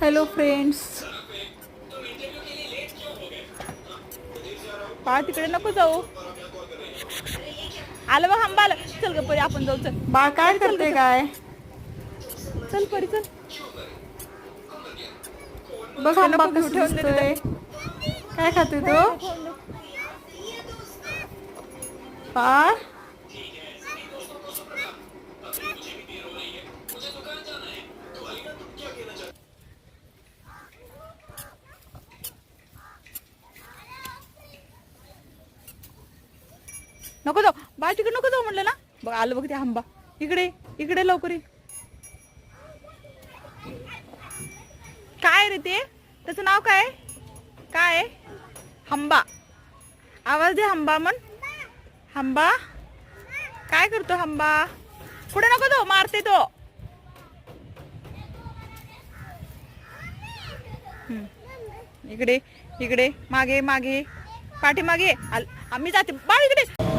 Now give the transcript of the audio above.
Hello friends बाळ तिकडे नको जाऊ. आलं बघ आंबा आलं. चल ग परी आपण जाऊ चल. बाळ काय करते काय? चल परी चल. बघ आंबा कसं दिसतोय. काय खाते तो? बाळ नको जाऊ. बाळ तिकडे नको जाऊ म्हणलं ना. बघ आलं बघ ते आंबा. इकडे इकडे लवकर काय रे ते? त्याचं नाव काय? काय? हंबा. आवाज दे हंबा म्हण. हंबा? काय करतो हंबा? पुढे नको तो मारते तो. हम्म. इकडे इकडे मागे मागे. पाठीमागे. आल- आम्ही जाते. बाळ इकडे.